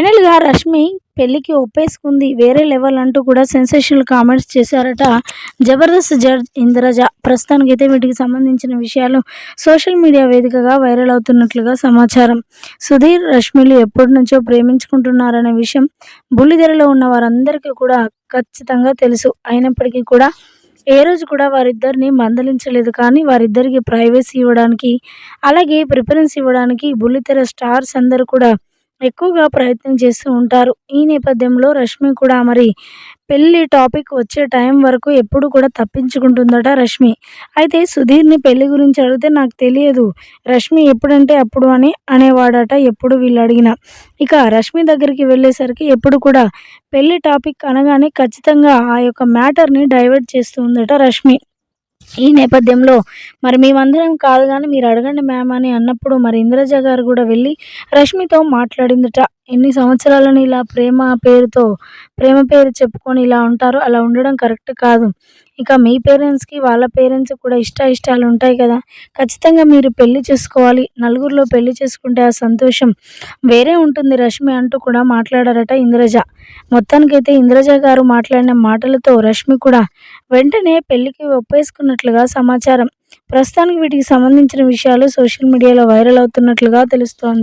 ఫైనల్‌గా రష్మి పెళ్ళికి ఒప్పేసుకుంది. వేరే లెవెల్ అంటూ కూడా సెన్సేషనల్ కామెంట్స్ చేశారట 'జబర్దస్త్' జడ్జ్ ప్రస్తుతానికి ప్రస్తుతానికైతే వీటికి సంబంధించిన విషయాలు సోషల్ మీడియా వేదికగా వైరల్ అవుతున్నట్లుగా సమాచారం. సుధీర్, రష్మిలు ఎప్పటి నుంచో ప్రేమించుకుంటున్నారనే విషయం బుల్లితెరలో ఉన్న వారందరికీ కూడా ఖచ్చితంగా తెలుసు. అయినప్పటికీ కూడా ఏ రోజు కూడా వారిద్దరిని మందలించలేదు. కానీ వారిద్దరికి ప్రైవసీ ఇవ్వడానికి, అలాగే ప్రిఫరెన్స్ ఇవ్వడానికి బుల్లితెర స్టార్స్ అందరూ కూడా ఎక్కువగా ప్రయత్నం చేస్తూ ఉంటారు. ఈ నేపథ్యంలో రష్మి కూడా మరి పెళ్ళి టాపిక్ వచ్చే టైం వరకు ఎప్పుడు కూడా తప్పించుకుంటుందట రష్మి. అయితే సుధీర్‌ని పెళ్ళి గురించి అడిగితే నాకు తెలియదు. రష్మి ఎప్పుడంటే అప్పుడు అని అనేవాడట ఎప్పుడు వీళ్ళు అడిగినా ఇక రష్మి దగ్గరికి వెళ్ళేసరికి ఎప్పుడు కూడా పెళ్ళి టాపిక్ అనగానే ఖచ్చితంగా ఆ యొక్క మ్యాటర్‌ని డైవర్ట్ చేస్తూ ఉందట రష్మి. ఈ నేపథ్యంలో మరి మేమందరం కాదు కానీ మీరు అడగండి మ్యామ్ అని అన్నప్పుడు మరి ఇంద్రజ గారు కూడా వెళ్ళి రష్మితో మాట్లాడిందట. ఎన్ని సంవత్సరాలని ఇలా ప్రేమ పేరుతో ప్రేమ పేరు చెప్పుకొని ఇలా ఉంటారు. అలా ఉండడం కరెక్ట్ కాదు. ఇక మీ పేరెంట్స్‌కి, వాళ్ళ పేరెంట్స్‌కి కూడా ఇష్ట ఇష్టాలు ఉంటాయి కదా! ఖచ్చితంగా మీరు పెళ్ళి చేసుకోవాలి. నలుగురిలో పెళ్ళి చేసుకుంటే ఆ సంతోషం వేరే ఉంటుంది రష్మి అంటూ కూడా మాట్లాడారట ఇంద్రజ. మొత్తానికైతే ఇంద్రజ గారు మాట్లాడిన మాటలతో రష్మి కూడా వెంటనే పెళ్ళికి ఒప్పేసుకున్నట్లుగా సమాచారం. ప్రస్తుతానికి వీటికి సంబంధించిన విషయాలు సోషల్ మీడియాలో వైరల్ అవుతున్నట్లుగా తెలుస్తోంది.